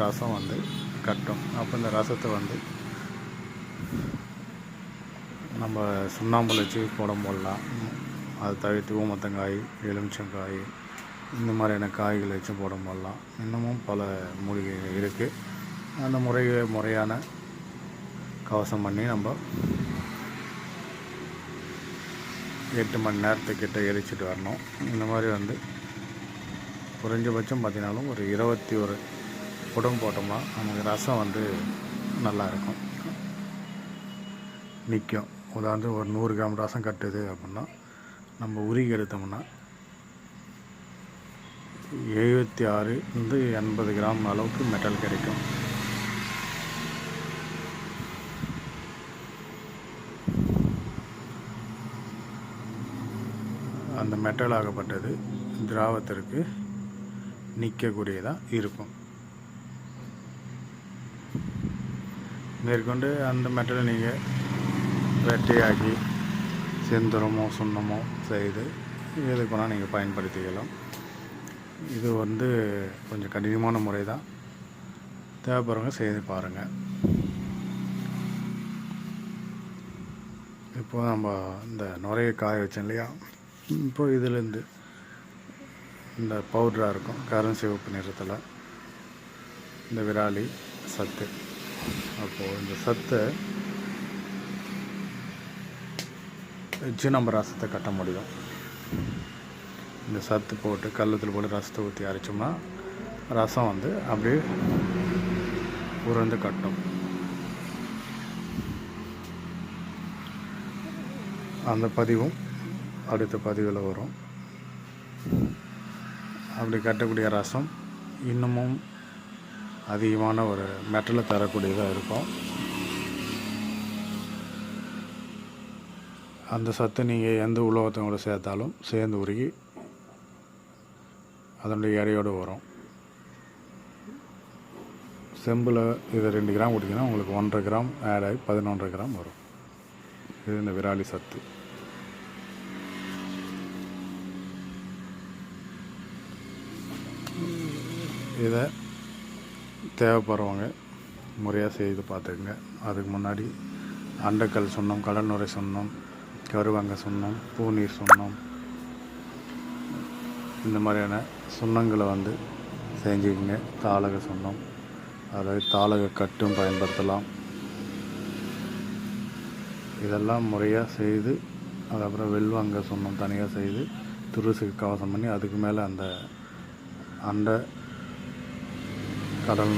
ரசம் வந்து கட்டும். அப்போ இந்த ரசத்தை வந்து நம்ம சுண்ணாம்பில் வச்சு குடம் போடலாம். அதை தவிர்த்து ஊமத்தங்காய் எலுமிச்சங்காய் இந்த மாதிரியான காய்களை வச்சு குடம் போடலாம். இன்னமும் பல மூலிகைகள் இருக்குது அந்த முறை முறையான கவசம் பண்ணி நம்ம எட்டு மணி நேரத்துக்கிட்ட எரிச்சிட்டு வரணும். இந்த மாதிரி வந்து குறைஞ்சபட்சம் பார்த்தீங்கன்னாலும் ஒரு இருபத்தி ஒரு குடம் போட்டோம்னா நமக்கு ரசம் வந்து நல்லா இருக்கும் நிற்கும் உதாரணத்துக்கு ஒரு நூறு கிராம் ரசம் கட்டுது அப்படின்னா நம்ம உருகி எடுத்தோம்னா எழுபத்தி ஆறு வந்து எண்பது கிராம் அளவுக்கு மெட்டல் கிடைக்கும். அந்த மெட்டல் ஆகப்பட்டது திராவத்திற்கு நிற்கக்கூடியதாக இருக்கும். மேற்கொண்டு அந்த மெட்டலை நீங்கள் வெட்டையாக்கி செந்தரமோ சுண்ணமோ செய்து எதுக்கு வேணால் நீங்கள் பயன்படுத்திக்கலாம். இது வந்து கொஞ்சம் கடினமான முறை தான் தேவைப்படுறவங்க செய்து பாருங்கள் இப்போ நம்ம இந்த நுரைய காய வச்சோம் இல்லையா? இப்போ இதுலேருந்து இந்த பவுடராக இருக்கும். கரும் சிவப்பு நிறத்தில். இந்த விராலி சத்து. அப்போது இந்த சத்தை வச்சு நம்ம ரசத்தை கட்ட முடியும். இந்த சத்து போட்டு கல்லத்தில் போட்டு ரசத்தை ஊற்றி அரைச்சோம்னா ரசம் வந்து அப்படியே உறந்து கட்டும். அந்த பதிவும் அடுத்த பதிவில் வரும். அப்படி கட்டக்கூடிய ரசம் இன்னமும் அதிகமான ஒரு மெட்டலை தரக்கூடியதாக இருக்கும். அந்த சத்து நீங்கள் எந்த உலோகத்தோட சேர்த்தாலும் சேர்ந்து உருகி அதனுடைய எடையோடு வரும். செம்பில் இது ரெண்டு கிராம் கொடுத்தீங்கன்னா உங்களுக்கு ஒன்றரை கிராம் ஆட் ஆகி பதினொன்றரை கிராம் வரும். இது இந்த விராலி சத்து. இதை தேவைப்படுறவங்க முறையாக செய்து பார்த்துக்குங்க. அதுக்கு முன்னாடி அண்டக்கல் சொன்னோம் கடல் நுரை கருவாங்க சொன்னோம் பூநீர் சொன்னோம். இந்த மாதிரியான சுண்ணங்களை வந்து செஞ்சுக்கங்க. தாளக சொன்னோம். அதாவது தாளக கட்டும் பயன்படுத்தலாம். இதெல்லாம் முறையாக செய்து அதுக்கப்புறம் வெல்வாங்க சுண்ணம் தனியாக செய்து துருசுக்கு கவசம் பண்ணி அதுக்கு மேலே அந்த அண்டை கடல்